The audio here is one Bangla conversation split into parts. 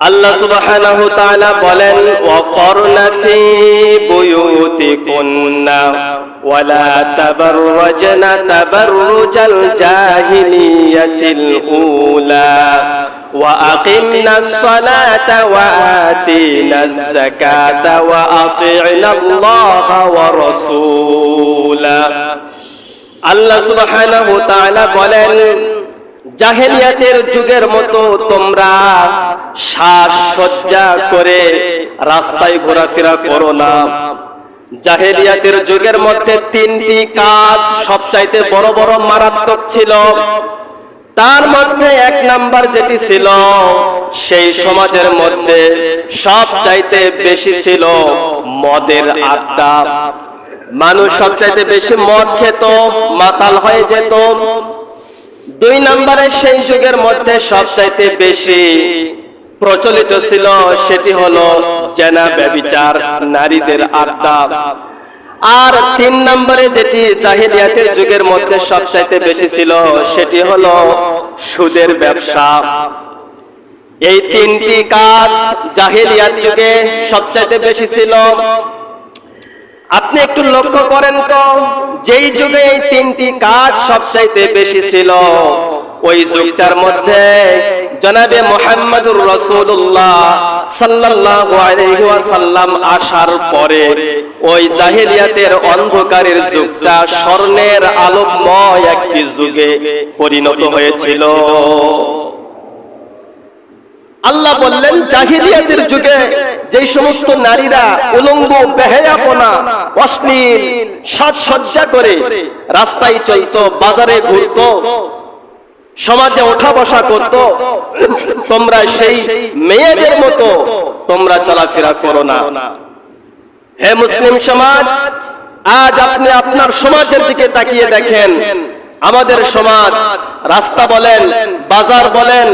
আল্লাহ সুবহানাহু তাআলা বলেন ওয়াকরনা ফি বুয়ুতিকুন্না ওয়ালা তাবাররাজনা তাবাররুজাল জাহিলিয়াতিল উলা وأقمنا الصلاة وآتينا الزكاة وأطعنا الله ورسوله আল্লাহ সুবহানাহু তাআলা বলেন জাহেলিয়াতের যুগের মতো তোমরা শ্বাস সজ্জা করে রাস্তায় ঘোরাফেরা করো না। জাহেলিয়াতের যুগের মধ্যে তিনটি কাজ সবচাইতে বড় বড় মারাত্মক ছিল। তার মধ্যে এক নাম্বার যেটি ছিল, সেই সমাজের মধ্যে সব চাইতে বেশি ছিল মদের আড্ডা। মানুষ সবচাইতে বেশি মদ খেত, মাতাল হয়ে যেত। দুই নম্বরে সেই যুগের মধ্যে সবচাইতে বেশি প্রচলিত ছিল সেটি হলো জেনা ব্যবিচার নারীদের আড্ডা। আর তিন নম্বরে যেটি জাহিলিয়াতের যুগের মধ্যে সবচাইতে বেশি ছিল সেটি হলো সুদের ব্যবসা। এই তিনটি কাজ জাহিলিয়াত যুগে সবচাইতে বেশি ছিল। আপনি একটু লক্ষ্য করেন তো, যেই যুগে এই তিনটি কাজ সবচাইতে বেশি ছিল, ওই যুগটার মধ্যে জনাবে মোহাম্মদুর রসুল্লাহ সাল্লাল্লাহু আলাইহি আসার পরে ওই জাহেলিয়াতের অন্ধকারের যুগটা স্বর্ণের আলোকময় একটি যুগে পরিণত হয়েছিল। আল্লাহ বললেন, জাহিলিয়াতের যুগে যেই সমস্ত নারীরা উলঙ্গ, বেহেয়াপনা, অশ্লীল, সাজসজ্জা করে রাস্তায় চলত, বাজারে ঘুরত, সমাজে ওঠা বসা করত, তোমরা সেই মেয়েদের মতো তোমরা চলাফেরা করো না। হে মুসলিম সমাজ, আজ আপনি আপনার সমাজের দিকে তাকিয়ে দেখেন। আমাদের সমাজ রাস্তা বলেন, বাজার বলেন,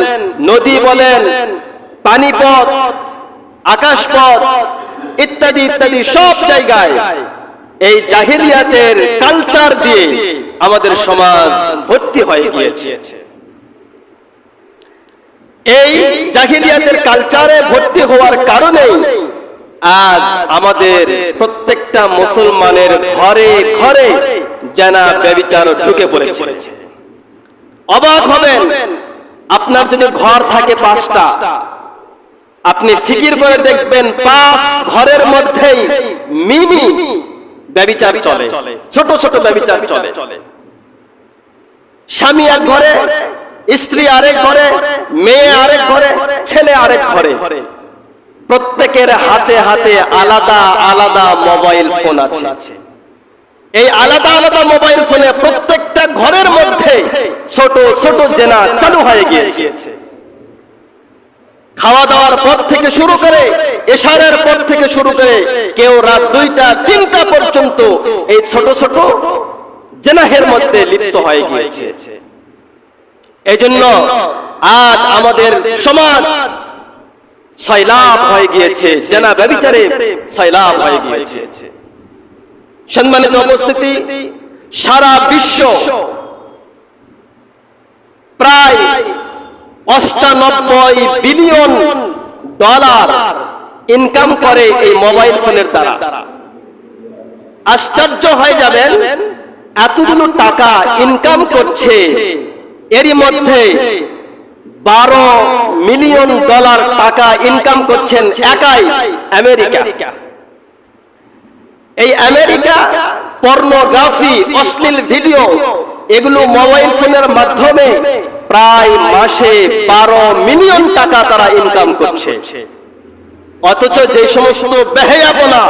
নদী বলেন, পানিপথ আকাশপথ, ইত্যাদি ইত্যাদি সব জায়গায় এই জাহিলিয়াতের কালচার দিয়ে আমাদের সমাজ ভর্তি হয়ে গিয়েছে। এই জাহিলিয়াতের কালচারে ভর্তি হওয়ার কারণেই আজ আমাদের প্রত্যেকটা মুসলমানের ঘরে ঘরে জানা ব্যবিচার ঢুকে পড়েছে। অবাক হবেন, আপনার যদি ঘর থাকে পাঁচটা আপনি ফিকির করে দেখবেন পাঁচ ঘরের মধ্যেই মিনি ব্যবিচার চলে। ছোট ছোট ব্যবিচার চলে। স্বামী এক ঘরে স্ত্রী আরেক ঘরে মেয়ে আরেক ঘরে ছেলে আরেক ঘরে। প্রত্যেকের হাতে হাতে আলাদা আলাদা মোবাইল ফোন আছে। এই আলাদা আলাদা মোবাইল ফোনে প্রত্যেকটা ঘরের মধ্যে ছোট ছোট জেনা চালু হয়ে গিয়েছে। খাওয়া দাওয়ার পর থেকে শুরু করে, এশারের পর থেকে শুরু করে, কেউ রাত দুইটা, তিনটা পর্যন্ত এই ছোট ছোট জেনাহের মধ্যে লিপ্ত হয়ে গিয়েছে। এই জন্য আজ আমাদের সমাজ সয়লাভ হয়ে গিয়েছে, জেনা ব্যবিচারে সয়লাভ হয়ে গিয়েছে। সম্মানিত উপস্থিতি, সারা বিশ্ব প্রায় অষ্টানব্বই বিলিয়ন ডলার ইনকাম করে এই মোবাইল ফোনের দ্বারা। আশ্চর্য হয়ে যাবেন এতগুলো টাকা ইনকাম করছে। এরই মধ্যে বারো মিলিয়ন ডলার টাকা ইনকাম করছেন একাই আমেরিকা। এই আমেরিকা পর্নোগ্রাফি অশ্লীল ভিডিও এগুলো মোবাইল ফোনের মাধ্যমে প্রায় মাসে বারো মিলিয়ন টাকা তারা ইনকাম করছে। অথচ যে সমস্ত অশ্লীলতার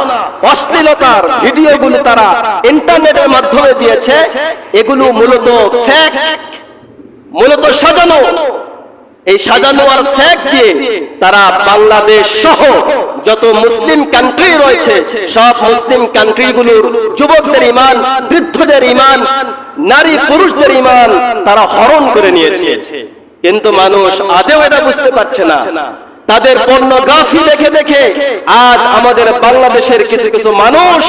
অশ্লীলতার ভিডিওগুলো তারা ইন্টারনেটের মাধ্যমে দিয়েছে। এগুলো মূলত ফ্যাক মূলত সাজানো। এই সাজানো আর ফ্যাক দিয়ে তারা বাংলাদেশ সহ যত মুসলিম কান্ট্রি রয়েছে, সব মুসলিম কান্ট্রিগুলোর যুবকদের ইমান, বৃদ্ধদের ইমান, নারী পুরুষদের ইমান তারা হরণ করে নিয়েছে। কিন্তু মানুষ আদেও এটা বুঝতে পারছে না। তাদের পর্নোগ্রাফি দেখে দেখে আজ আমাদের বাংলাদেশের কিছু কিছু মানুষ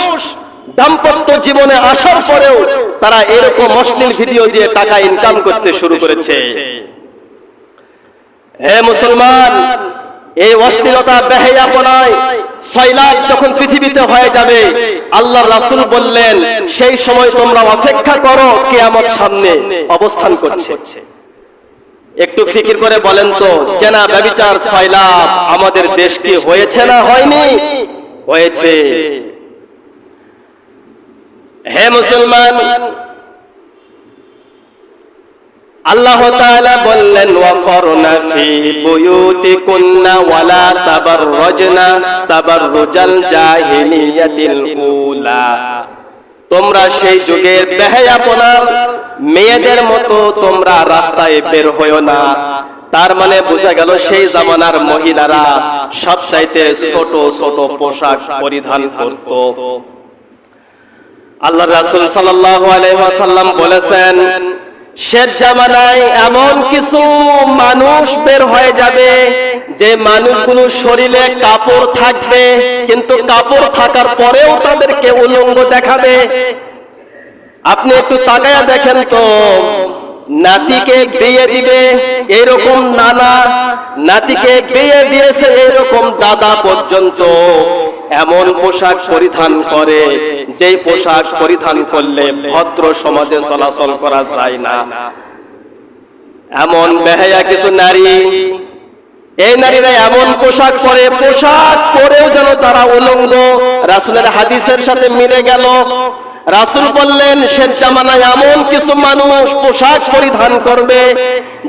দাম্পত্য জীবনে আসার পরেও তারা এরকম অশ্লীল ভিডিও দিয়ে টাকা ইনকাম করতে শুরু করেছে। হে মুসলমান, এই অশ্লীলতা বেহেয়াপনায় সয়লাভ যখন পৃথিবীতে হয়ে যাবে, আল্লাহ রাসূল বললেন, সেই সময় তোমরা অপেক্ষা করো কিয়ামত সামনে অবস্থান করছে। একটু ফিকির করে বলেন তো, জেনা ব্যবিচার সয়লাভ আমাদের দেশ কি হয়েছে না হয়নি? হয়েছে। হে মুসলমান আল্লাহ বললেন, ওয়াকরনা ফি তোমরা সেই যুগের বেহায়াপনার মেয়েদের মতো তোমরা রাস্তায় বের হইও না। তার মানে বোঝা গেল সেই জামানার মহিলারা সবচাইতে ছোট ছোট পোশাক পরিধান করত। আল্লাহ রাসূল সাল্লাল্লাহু আলাইহি বলেছেন শেষ জামানায় এমন কিছু মানুষ বের হয়ে যাবে যে মানুষগুলো শরীরে কাপড় থাকবে, কিন্তু কাপড় থাকার পরেও তাদেরকে উলঙ্গ দেখাবে। আপনি একটু তাকায়া দেখেন তো, নাতিকে বিয়ে দিবে এরকম নানা, নাতিকে বিয়ে দিয়েছে এরকম দাদা পর্যন্ত। এমন পোশাক পরিধান করে, যেই পোশাক পরিধান করলে ভদ্র সমাজে চলাচল করা যায় না। এমন বেহায়া কিছু নারী, এই নারীরা এমন পোশাক পরে, পোশাক পরেও যেন তারা উলঙ্গ। রাসুলের হাদিসের সাথে মিলে গেল রাসুল বললেন শেষ জামানায় এমন কিছু মানুষ পোশাক পরিধান করবে,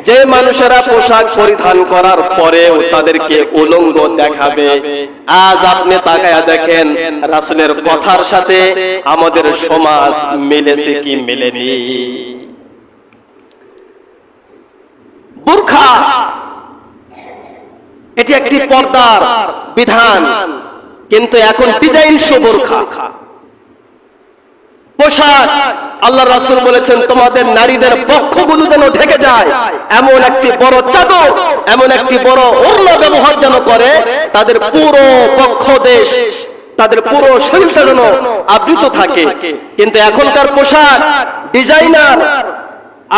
যে মানুষেরা পোশাক পরিধান করার পরেও তাদেরকে উলঙ্গ দেখাবে। আজ আপনি তাকায়া দেখেন, রাসুলের কথার সাথে আমাদের সমাজ মিলেছে কি মিলেনি? বুরখা! এটি একটি পর্দার বিধান, কিন্তু এখন ডিজাইন শো বোরখা পোশাক। আল্লাহ রাসূল বলেছেন, তোমাদের নারীদের বক্ষগুলো যেন ঢেকে যায়। এমন একটি বড় চাদর, এমন একটি বড় ওড়না ব্যবহার যেন করে, তাদের পুরো বক্ষ দেশ, তাদের পুরো শরীরটা যেন আবৃত থাকে। কিন্তু এখনকার পোশাক, ডিজাইনার,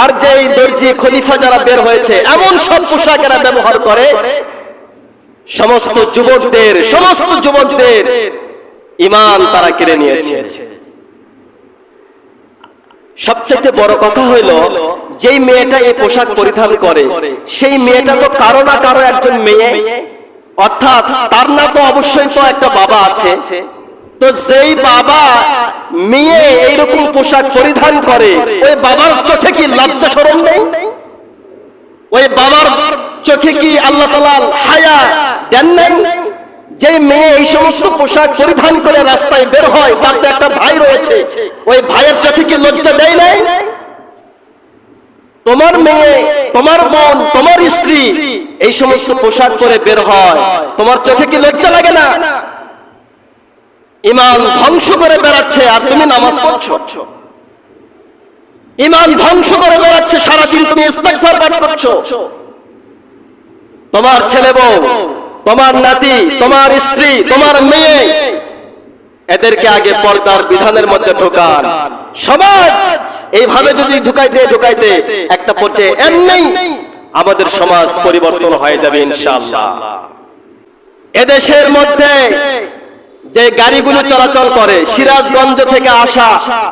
আর যেই দর্জি খলিফা যারা বের হয়েছে, এমন সব পোশাক এরা ব্যবহার করে। সমস্ত যুবকদের সমস্ত যুবকদের ইমান তারা কেড়ে নিয়েছে। সবচেয়ে বড় কথা হইল যেই মেয়েটা এই পোশাক পরিধান করে সেই মেয়েটা তো কারও না কারও একজন মেয়ে অর্থাৎ তার না তো অবশ্যই তো একটা বাবা আছে। তো যেই বাবা মেয়ে এইরকম পোশাক পরিধান করে ওই বাবার চোখে কি লজ্জা সরম নেই? ওই বাবার চোখে কি আল্লাহ তালা হায়া দেন নাই? যে মেয়ে এই সমস্ত পোশাক পরিধান করে রাস্তায় বের হয়, তার তো একটা ভাই রয়েছে। ওই ভাইয়ের চোখে কি লজ্জা দেয় নাই? তোমার মেয়ে, তোমার বোন, তোমার স্ত্রী এই সমস্ত পোশাক পরে বের হয়। তোমার চোখে কি লজ্জা লাগে না? ইমান ধ্বংস করে বেড়াচ্ছে আর তুমি নামাজ পড়ছো। ইমান ধ্বংস করে বেড়াচ্ছে, সারাদিন তুমি ইস্তেগফার পাঠ করছ। তোমার ছেলে বউ তোমার নাতি, তোমার স্ত্রী, তোমার মেয়ে, এদেরকে আগে পর্দার বিধানের মধ্যে ঢোকান। সমাজ, এইভাবে যদি ঢুকাইতে ঢুকাইতে একটা পর্যায়ে এমনি আমাদের সমাজ পরিবর্তন হয়ে যাবে ইনশাআল্লাহ। এদেশের মধ্যে যে গাড়িগুলো চলাচল করে, সিরাজগঞ্জ থেকে আসা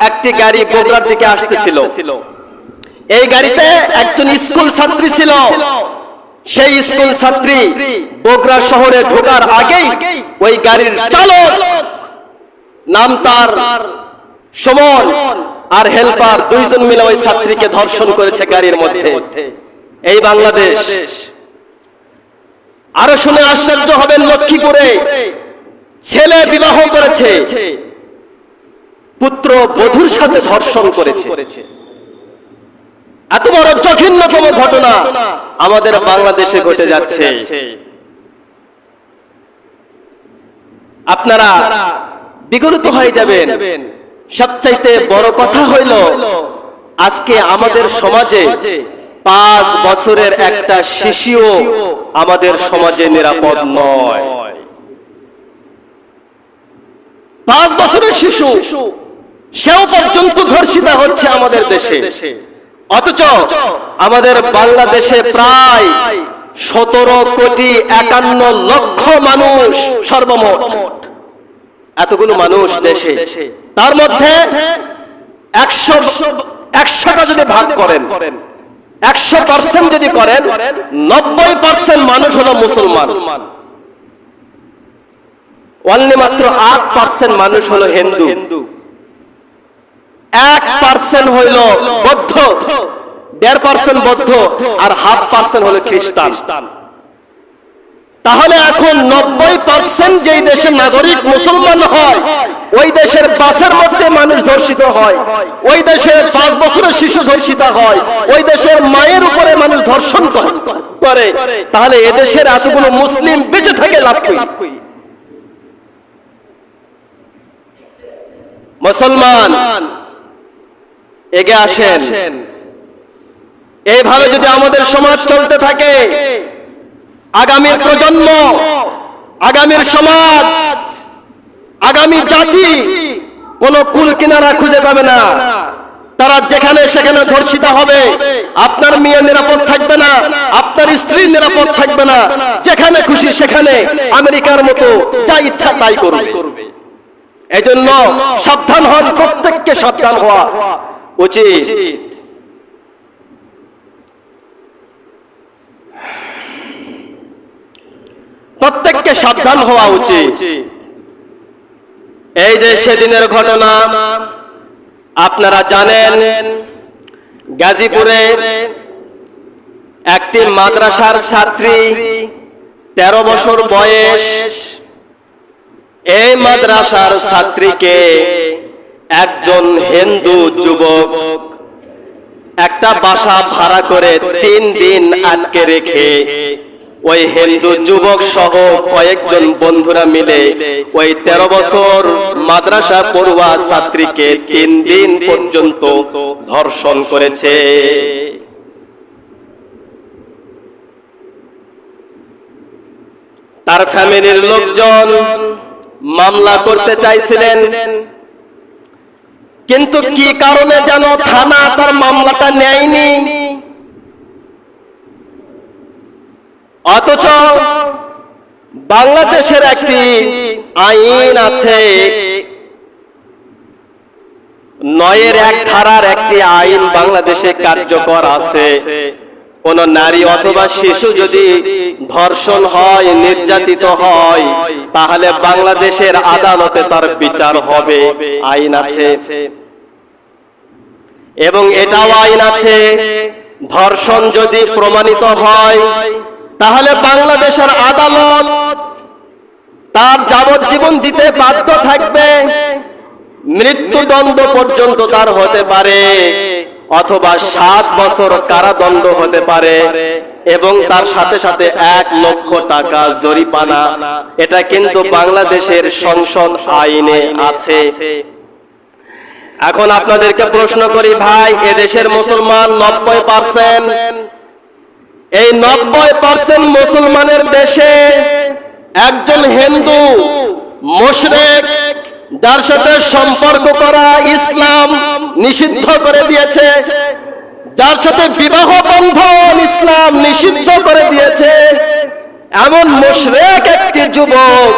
একটি গাড়ি বগুড়ার দিকে আসতেছিল। এই গাড়িতে একজন স্কুল ছাত্রী ছিল। সেই স্কুল ছাত্রী বগুড়া শহরে ঢোকার আগেই ওই গাড়ির চালক নাম তার সমন আর হেল্পার দুইজন মিলে ওই ছাত্রীকে ধর্ষণ করেছে গাড়ির মধ্যে। এই বাংলাদেশ। আরও শুনে আশ্চর্য হবেন লক্ষ্মীপুরে। ছেলে বিবাহ করেছে, পুত্র বধুর সাথে ধর্ষণ করেছে। এত বড় জঘন্যতম ঘটনা আমাদের বাংলাদেশে ঘটে যাচ্ছে। আপনারা বিগত হয়ে যাবেন। সবচাইতে বড় কথা হইল আজকে আমাদের সমাজে পাঁচ বছরের একটা শিশুও আমাদের সমাজে নিরাপদ নয়। পাঁচ বছরের শিশু সেও পর্যন্ত ধর্ষিতা হচ্ছে আমাদের দেশে। অথচ আমাদের বাংলাদেশে প্রায় সতেরো কোটি একান্ন লক্ষ মানুষ সর্বমোট। এতগুলো মানুষ দেশে। তার মধ্যে একশো একশোটা যদি ভাগ করেন, একশো পার্সেন্ট যদি করেন, নব্বই পার্সেন্ট মানুষ হলো মুসলমান। অনলি মাত্র আট পার্সেন্ট মানুষ হলো হিন্দু। এক পার্সেন্ট হইল বৌদ্ধ দেড় পার্সেন্ট বৌদ্ধ আর হাফ পার্সেন্ট হলো খ্রিস্টান। তাহলে এখন নব্বই পার্সেন্ট যেই দেশের নাগরিক মুসলমান হয় ওই দেশের বাসের মধ্যে মানুষ ধর্ষিত হয় ওই দেশের পাঁচ বছরের শিশু ধর্ষিত হয় ওই দেশের মায়ের উপরে মানুষ ধর্ষণ করে। তাহলে এদেশের এতগুলো মুসলিম বেঁচে থাকে লাভ কি? মুসলমান এগে আসেন। এইভাবে যদি আমাদের সমাজ চলতে থাকে আগামীর প্রজন্ম আগামীর সমাজ আগামী জাতি কোন কুল কিনারা খুঁজে পাবে না। তারা যেখানে সেখানে ধর্ষিত হবে। আপনার মেয়ে নিরাপদ থাকবে না আপনার স্ত্রী নিরাপদ থাকবে না। যেখানে খুশি সেখানে আমেরিকার মতো যা ইচ্ছা তাই করবে। এজন্য সাবধান হন প্রত্যেককে সাবধান হওয়া। উচিত। প্রত্যেককে সাবধান হওয়া উচিত। এই যে সেদিনের ঘটনা আপনারা জানেন গাজীপুরে একটি মাদ্রাসার ছাত্রী তেরো বছর বয়স এই মাদ্রাসার ছাত্রীকে একজন হিন্দু যুবক একটা বাসা ভাড়া করে তিন দিন আটকে রেখে ওই হিন্দু যুবক সহ কয়েকজন বন্ধুরা মিলে ওই তেরো বছর মাদ্রাসা পড়ুয়া ছাত্রীকে তিন দিন পর্যন্ত ধর্ষণ করেছে। তার ফ্যামিলির লোকজন মামলা করতে চাইছিলেন। কিন্তু কি কারণে যেন থানা তার মামলাটা নেয়নি? অথচ বাংলাদেশের একটি আইন আছে। নয়ের এক ধারার একটি আইন বাংলাদেশে কার্যকর আছে। কোন নারী অথবা শিশু যদি ধর্ষণ হয়, নির্যাতিত হয়, তাহলে বাংলাদেশের আদালতে তার বিচার হবে। আইন আছে। এবং এটাও আইন আছে। ধর্ষণ যদি প্রমাণিত হয় তাহলে বাংলাদেশের আদালত তার যাবজ্জীবন দিতে বাধ্য থাকবে। মৃত্যুদণ্ড পর্যন্ত তার হতে পারে অথবা সাত বছর কারাদণ্ড হতে পারে। এবং তার সাথে সাথে এক লক্ষ টাকা জরিমানা। এটা কিন্তু বাংলাদেশের সংসদ আইনে আছে। এখন আপনাদেরকে প্রশ্ন করি, ভাই, এদেশের মুসলমান নব্বই পার্সেন্ট এই নব্বই পার্সেন্ট মুসলমানের দেশে একজন হিন্দু, মুশরেক, যার সাথে সম্পর্ক করা ইসলাম নিষিদ্ধ করে দিয়েছে, যার সাথে বিবাহ বন্ধন ইসলাম নিষিদ্ধ করে দিয়েছে, এমন মুশরেক একটি যুবক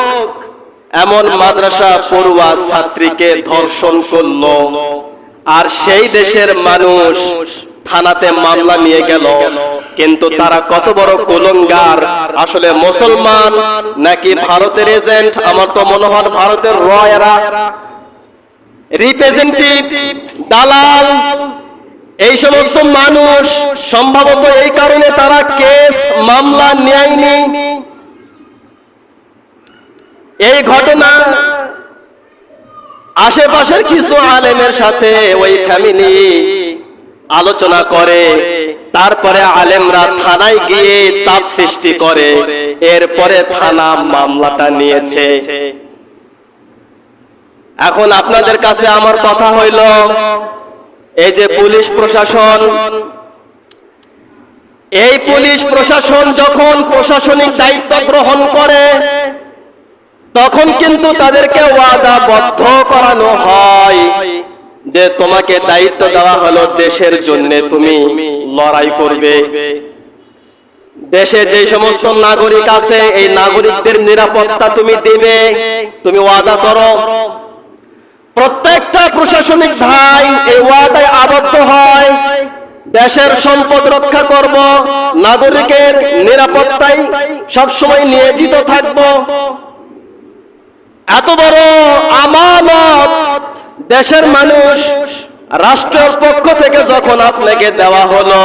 এমন মাদ্রাসা পড়ুয়া ছাত্রীকে ধর্ষণ করল। আর সেই দেশের মানুষ থানাতে মামলা নিয়ে গেল। কিন্তু তারা কত বড় কোলঙ্গার। আসলে মুসলমান নাকি ভারতের এজেন্ট? আমার তো মনে হয় ভারতের রয়েরা। রিপ্রেজেন্টেটিভ, দালাল, এই সমস্ত মানুষ, সম্ভবত এই কারণে তারা কেস, মামলা নেয়নি। এই ঘটনা আশেপাশের কিছু আলেমের সাথে ওই ফ্যামিলি আলোচনা করে, তারপরে আলেমরা থানায় গিয়ে চাপ সৃষ্টি করে, এরপরে থানা মামলাটা নিয়েছে। এখন আপনাদের কাছে আমার কথা হইল, এই যে পুলিশ প্রশাসন, এই পুলিশ প্রশাসন যখন প্রশাসনিক দায়িত্ব গ্রহণ করে তখন কিন্তু তাদেরকে ওয়াদাবদ্ধ করানো হয়। যে তোমাকে দায়িত্ব দেওয়া হলো দেশের জন্য তুমি লড়াই করবে। দেশে যে সমস্ত নাগরিক আছে এই নাগরিকদের নিরাপত্তা তুমি দিবে। তুমি ওয়াদা করো। প্রত্যেকটা প্রশাসনিক ভাই এই ওয়াদায় আবদ্ধ হয়। দেশের সম্পদ রক্ষা করব। নাগরিকের নিরাপত্তায় সবসময় নিয়োজিত থাকব। এত বড় আমানত দেশের মানুষ রাষ্ট্রের পক্ষ থেকে যখন আপনাকে দেওয়া হলো,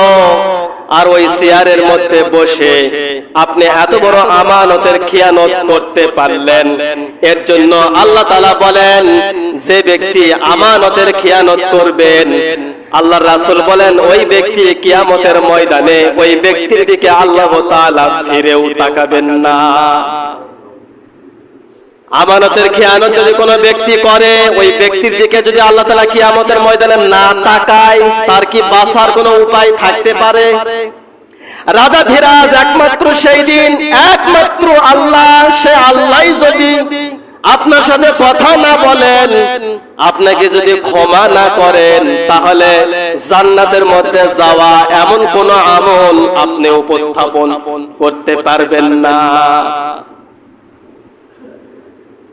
আর ওই চেয়ারের মধ্যে বসে আপনি এত বড় আমানতের খিয়ানত করতে পারলেন। এর জন্য আল্লাহ তালা বলেন, যে ব্যক্তি আমানতের খিয়ানত করবেন আল্লাহ রাসুল বলেন, ওই ব্যক্তি কিয়ামতের ময়দানে ওই ব্যক্তির দিকে আল্লাহ তাআলা ফিরেও তাকাবেন না। আমানতের খেয়ানত যদি কোনো ব্যক্তি করে, ওই ব্যক্তির দিকে যদি আল্লাহ তালা কিয়ামতের ময়দানে না তাকায়, তার কি বাঁচার কোনো উপায় থাকতে পারে? রাজা ধীরাজ একমাত্র সেই দিন, একমাত্র আল্লাহ, সে আল্লাহ যদি আপনার সাথে কথা না বলেন, আপনাকে যদি ক্ষমা না করেন, তাহলে জান্নাতের মধ্যে যাওয়া এমন কোন আমল আপনি উপস্থাপন করতে পারবেন না।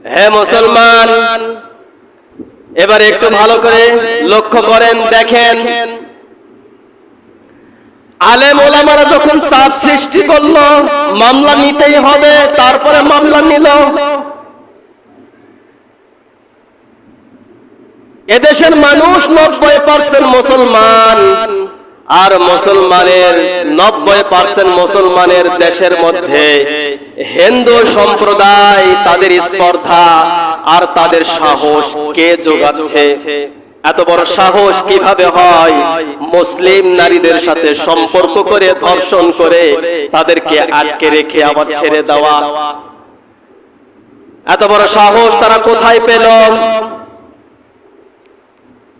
হে মুসলমান, এবার একটু ভালো করে লক্ষ্য করেন, দেখেন। আলেম ওলামারা যখন চাপ সৃষ্টি করল, মামলা নিতেই হবে, তারপরে মামলা নিল। এদেশের মানুষ নব্বই পার্সেন্ট মুসলমান। আর মুসলমানের নব্বই পার্সেন্ট মুসলমানের দেশের মধ্যে হিন্দু সম্প্রদায় তাদের স্পর্ধা আর তাদের সাহস কে যোগাচ্ছে? এত বড় সাহস কীভাবে হয়? মুসলিম নারীদের সাথে সম্পর্ক করে, ধর্ষণ করে তাদেরকে আটকে রেখে আবার ছেড়ে দেওয়া। এত বড় সাহস তারা কোথায় পেল?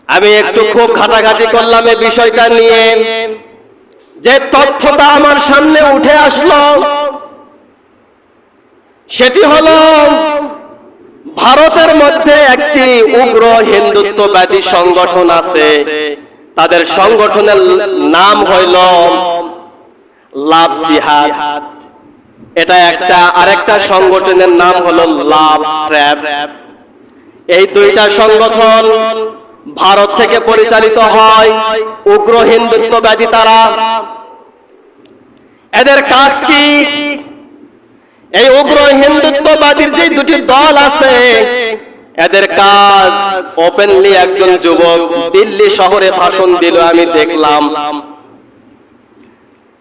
আমি একটু খুব ঘাটাঘাটি করলাম এই বিষয়টা নিয়ে। যে তথ্যটা আমার সামনে উঠে আসলো সেটি হলো ভারতের মধ্যে একটি উগ্র হিন্দুত্ববাদী সংগঠন আছে। তাদের সংগঠনের নাম হইল লাভ জিহাদ। এটা একটা আরেকটা সংগঠনের নাম হলো লাভ এই দুইটা সংগঠন ভারত থেকে পরিচালিত হয় উগ্র হিন্দুত্ববাদী তারা। এদের কাজ কি? এই উগ্র হিন্দুত্ববাদীর যে দুটি দল আছে, এদের কাজ ওপেনলি একজন যুবক দিল্লি শহরে ভাষণ দিল, আমি দেখলাম।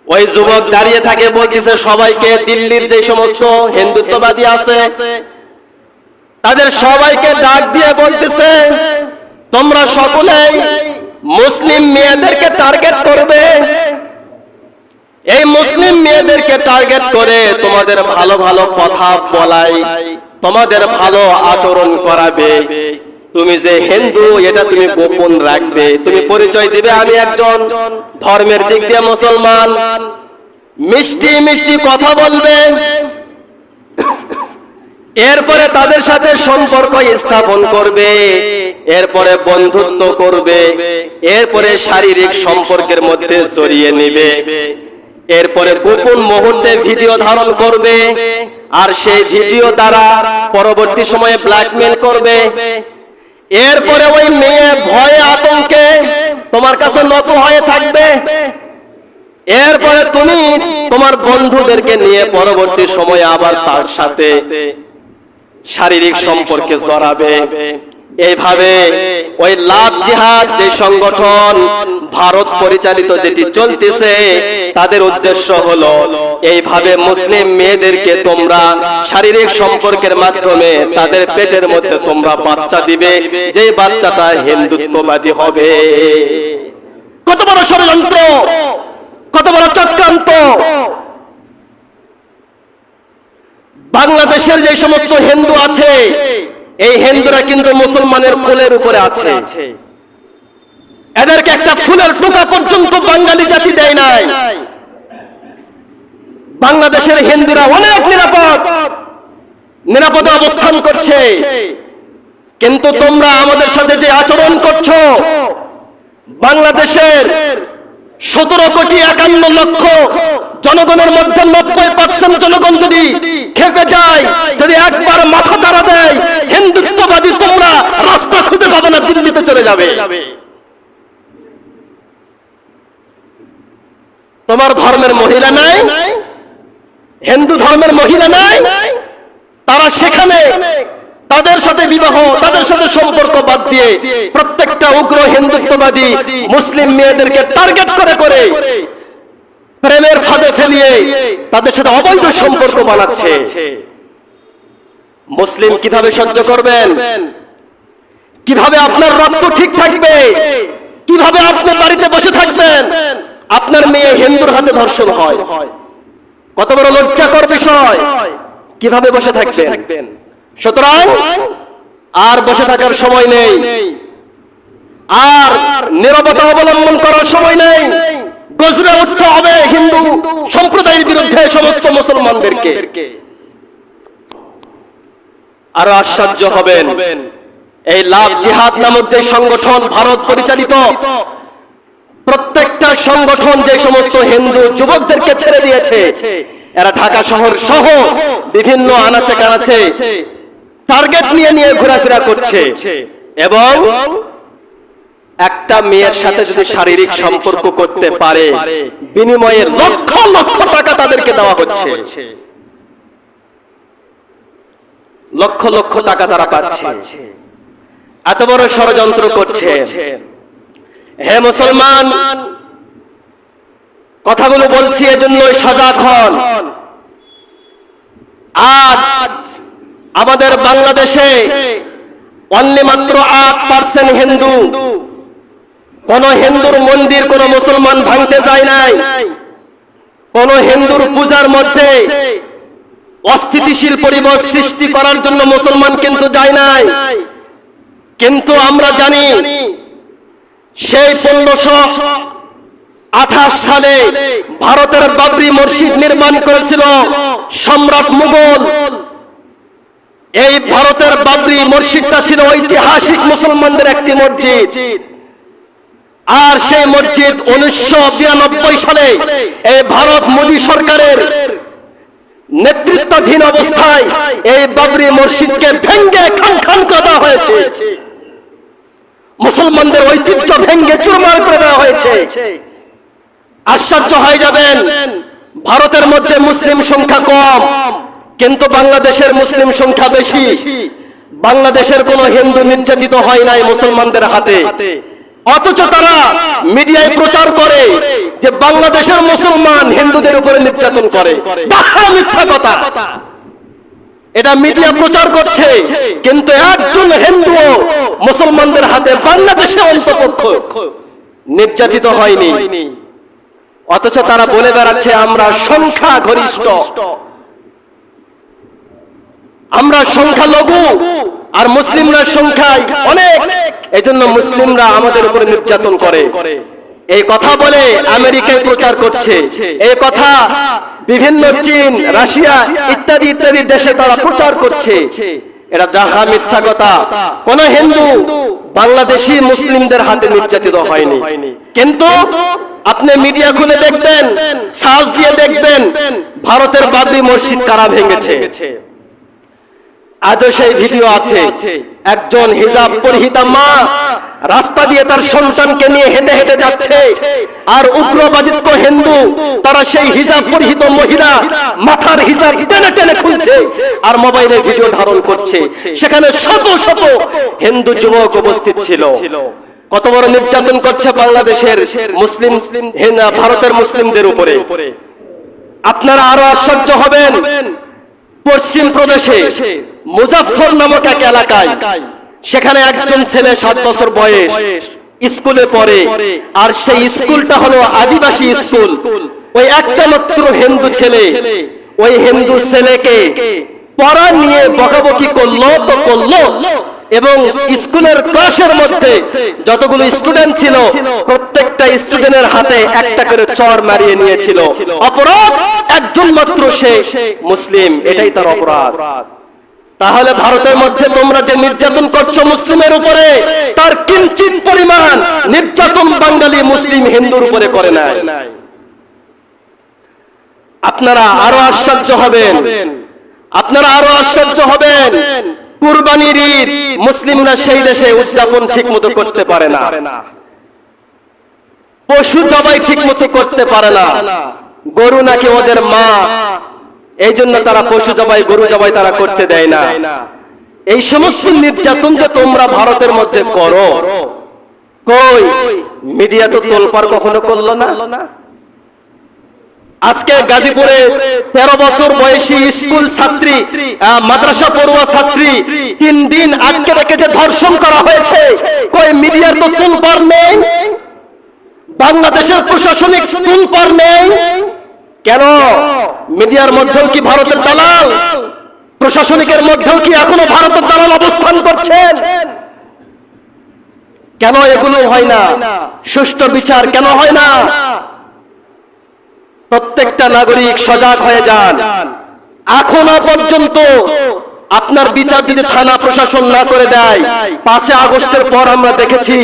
ওই যুবক দাঁড়িয়ে থাকে, বলতেছে, সবাইকে দিল্লির যে সমস্ত হিন্দুত্ববাদী আছে, তাদের সবাইকে ডাক দিয়ে বলতেছে তোমরা সকলেই মুসলিম মেয়েদেরকে টার্গেট করবে। এই মুসলিম মেয়েদেরকে টার্গেট করে তোমাদের ভালো ভালো কথা বলাই, তোমাদের ভালো আচরণ করাবে। তুমি যে হিন্দু, এটা তুমি গোপন রাখবে। তুমি পরিচয় দিবে আমি একজন ধর্মের দিক দিয়ে মুসলমান। মিষ্টি মিষ্টি কথা বলবে। এরপরে তাদের সাথে সম্পর্ক স্থাপন করবে, এরপরে বন্ধুত্ব করবে, এরপরে শারীরিক সম্পর্কের মধ্যে জড়িয়ে নিবে, এরপরে গোপন মুহূর্তে ভিডিও ধারণ করবে, আর সেই ভিডিও দ্বারা পরবর্তী সময়ে ব্ল্যাকমেল করবে। এরপরে ওই মেয়ে ভয়ে আতঙ্কে তোমার কাছে নত হয়ে থাকবে। এরপরে তুমি তোমার বন্ধুদেরকে নিয়ে পরবর্তী সময়ে আবার তার সাথে শারীরিক সম্পর্কে জড়াবে। এইভাবে ওই লাভ জিহাদ যে সংগঠন ভারত পরিচালিত যেটি চলতেছে তাদের উদ্দেশ্য হলো এইভাবে মুসলিম মেয়েদেরকে তোমরা শারীরিক সম্পর্কের মাধ্যমে তাদের পেটের মধ্যে তোমরা বাচ্চা দিবে যে বাচ্চাটা হিন্দুত্ববাদী হবে। কত বড় ষড়যন্ত্র কত বড় চক্রান্ত। বাংলাদেশের যে সমস্ত হিন্দু আছে, এই হিন্দুরা কিন্তু মুসলমানের কোলের উপরে আছে। এদেরকে একটা ফুলের টোকা পর্যন্ত বাঙালি জাতি দেয় নাই। বাংলাদেশের হিন্দুরা অনেক নিরাপদ, নিরাপদে অবস্থান করছে। কিন্তু তোমরা আমাদের সাথে যে আচরণ করছ, বাংলাদেশের সতেরো কোটি একান্ন লক্ষ। জনগণের মধ্যে নব্বই পার্সেন্ট জনগণ যদি খেপে যায়, যদি একবার মাথা চারা দেয়, হিন্দুত্ববাদী তোমরা রাস্তা খুঁজে পাবে না, দিল্লিতে চলে যাবে। তোমার ধর্মের মহিলা নাই, হিন্দু ধর্মের মহিলা নাই, তারা সেখানে তাদের সাথে বিবাহ, তাদের সাথে সম্পর্ক বাদ দিয়ে প্রত্যেকটা উগ্র হিন্দুত্ববাদী মুসলিম মেয়েদেরকে টার্গেট করে করে প্রেমের ফাঁদে ফেলিয়ে তাদের সাথে অবৈধ সম্পর্ক বানাচ্ছে। মুসলিম কীভাবে সহ্য করবেন? কীভাবে আপনার রক্ত ঠিক থাকবে? কীভাবে আপনি বাড়িতে বসে থাকবেন? আপনার মেয়ে হিন্দুর হাতে ধর্ষণ হয়। কত বড় লজ্জাকর বিষয়। কীভাবে বসে থাকবেন? সুতরাং আর বসে থাকার সময় নেই। আর নিরবতা অবলম্বন করার সময় নেই। গজরে উঠতে হবে হিন্দু সম্প্রদায়ের বিরুদ্ধে সমস্ত মুসলমানদেরকে। আরও আশ্চর্য হবেন। এই লাভ জিহাদ নামক যে সংগঠন ভারত পরিচালিত প্রত্যেকটা সংগঠন যে সমস্ত হিন্দু যুবকদেরকে ছেড়ে দিয়েছে এরা ঢাকা শহর সহ বিভিন্ন আনাচে কানাচে। টার্গেট নিয়ে নিয়ে ঘোরাফেরা করছে। এবং একটা মেয়ের সাথে যদি শারীরিক সম্পর্ক করতে পারে, বিনিময়ে লক্ষ লক্ষ টাকা তাদেরকে দেওয়া হচ্ছে। লক্ষ লক্ষ টাকা তারা পাচ্ছে। এত বড় ষড়যন্ত্র করছে। হে মুসলমান, কথাগুলো বলছি এজন্যই সজাগ হন। আজ আমাদের বাংলাদেশে অনলি মাত্র আট পার্সেন্ট হিন্দু। কোন হিন্দুর মন্দির কোন মুসলমান ভাঙতে যায় নাই। কোন হিন্দুর পূজার মধ্যে অস্থিতিশীল পরিবেশ সৃষ্টি করার জন্য মুসলমান কিন্তু যায় নাই। কিন্তু আমরা জানি, সেই পনেরোশো আঠাশ সালে ভারতের বাবরি মসজিদ নির্মাণ করেছিল সম্রাট মুঘল। এই ভারতের বাবরি মসজিদটা ছিল ঐতিহাসিক মুসলমানদের একটি মসজিদ। আর সেই মসজিদ উনিশশো বিরানব্বই সালে এই ভারত মোদী সরকারের নেতৃত্বাধীন অবস্থায় এই বাবরি মসজিদকে ভেঙ্গে খান খান করা হয়েছে। মুসলমানদের ঐতিহ্য ভেঙ্গে চুরমার করে দেওয়া হয়েছে। আশ্চর্য হয়ে যাবেন, ভারতের মধ্যে মুসলিম সংখ্যা কম। কিন্তু বাংলাদেশের মুসলিম সংখ্যা বেশি। বাংলাদেশের কোন হিন্দু নির্যাতিত হয় নাই মুসলমানদের হাতে। অথচ তারা মিডিয়ায় প্রচার করে যে বাংলাদেশের মুসলমান হিন্দুদের উপরে নির্যাতন করে। মিথ্যা কথা। এটা মিডিয়া প্রচার করছে, কিন্তু একজন হিন্দু মুসলমানদের হাতে বাংলাদেশে অন্তপক্ষ নির্যাতিত হয়নি। অথচ তারা বলে বেড়াচ্ছে, আমরা সংখ্যা গরিষ্ঠ আমরা সংখ্যা লঘু আর মুসলিমরা সংখ্যায় অনেক। এই জন্য মুসলিমরা আমাদের উপরে নির্যাতন করে। এই কথা বলে আমেরিকায় প্রচার করছে। এই কথা বিভিন্ন চীন, রাশিয়া ইত্যাদি ইত্যাদি দেশে তারা প্রচার করছে। এটা যাহা মিথ্যা কথা, কোন হিন্দু, বাংলাদেশি, মুসলিমদের হাতে নির্যাতিত হয়নি। কিন্তু আপনি মিডিয়া খুলে দেখবেন, সার্চ দিয়ে দেখবেন, ভারতের বাবরি মসজিদ কারা ভেঙেছে। আজও সেই ভিডিও আছে। একজন হিজাব পরিহিতা মা রাস্তা দিয়ে তার সন্তানকে নিয়ে হেঁটে হেঁটে যাচ্ছে। আর উগ্রবাদিত্ব হিন্দু তারা সেই হিজাব পরিহিত মহিলা মাথার হিজাব টেনে টেনে খুলছে আর মোবাইলে ভিডিও ধারণ করছে। সেখানে শত শত হিন্দু যুবক উপস্থিত ছিল। কত বড় নির্যাতন করছে বাংলাদেশের মুসলিম ভারতের মুসলিমদের উপরে। আপনারা আরও আশ্চর্য হবেন। পশ্চিম প্রদেশে মুজাফর নামক এক এলাকায় সেখানে একজন ছেলে সাত বছর বয়স, স্কুলে পড়ে, আর সেই স্কুলটা হলো আদিবাসী স্কুল। ওই একটা মাত্র হিন্দু ছেলে, ওই হিন্দু ছেলেকে পড়া নিয়ে বকাবকি করল, তো করল, এবং স্কুলের ক্লাসের মধ্যে যতগুলো স্টুডেন্ট ছিল, প্রত্যেকটা স্টুডেন্টের হাতে একটা করে চর মারিয়ে নিয়েছিল। অপরাধ, একজন মাত্র সে মুসলিম, এটাই তার অপরাধ। তাহলে ভারতের মধ্যে তোমরা যে নির্যাতন করছ মুসলিমের উপরে, তার কিঞ্চিত পরিমাণ নির্যাতন বাঙালি মুসলিম হিন্দুর উপরে করে নাই। আপনারা আরও আশ্চর্য হবেন। আপনারা আরও আশ্চর্য হবেন। কুরবানির ঈদ মুসলিমরা সেই দেশে উদযাপন ঠিক মতো করতে পারে না। পশু জবাই ঠিক মতো করতে পারে না। গরু নাকি ওদের মা এই জন্য তারা পশু জবাই গরু জবাই তারা করতে দেয় না। এই সমস্ত নির্যাতন যে তোমরা ভারতের মধ্যে করো কই? মিডিয়া তো তোলপার কখনো করল না? আজকে গাজীপুরে তেরো বছর বয়সী স্কুল ছাত্রী মাদ্রাসা পড়ুয়া ছাত্রী তিন দিন আটকে রেখে যে ধর্ষণ করা হয়েছে। কই মিডিয়ার তো তুলপার নেই? বাংলাদেশের প্রশাসনিক তুলপার নেই। কেন? মিডিয়ার মধ্যেও কি ভারতের দালাল? প্রশাসনিকের মধ্যেও কি এখনও ভারতের দালাল অবস্থান করছেন? কেন এগুলো হয় না? সুষ্ঠু বিচার কেন হয় না? প্রত্যেকটা নাগরিক সজাগ হয়ে যান। এখনও পর্যন্ত আপনার বিচার যদি থানা প্রশাসন না করে দেয় পাঁচে আগস্টের পর আমরা দেখেছি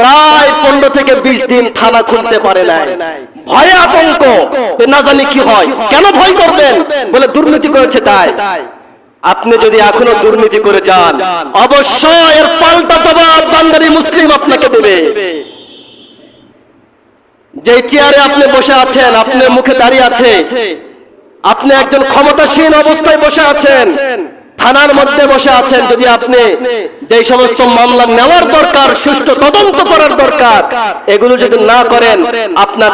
প্রায় পনেরো থেকে বিশ দিন থানা খুলতে পারে নাই। ভয়ে আতঙ্ক। না জানি কি হয়। কেন ভয় করবেন? বলে দুর্নীতি করেছে তাই। আপনি যদি এখনও দুর্নীতি করে যান অবশ্যই এর পাল্টা জবাব বাঙালি মুসলিম আপনাকে দেবে। যে চেয়ারে আপনি বসে আছেন আপনার মুখে দাঁড়িয়ে আছে আপনি একজন ক্ষমতাসীন অবস্থায় বসে আছেন। থানার মধ্যে বসে আছেন যদি আপনি যে সমস্ত মামলা নেওয়ার দরকার সুষ্ঠু তদন্ত করার দরকার এগুলো যদি না করেন আপনার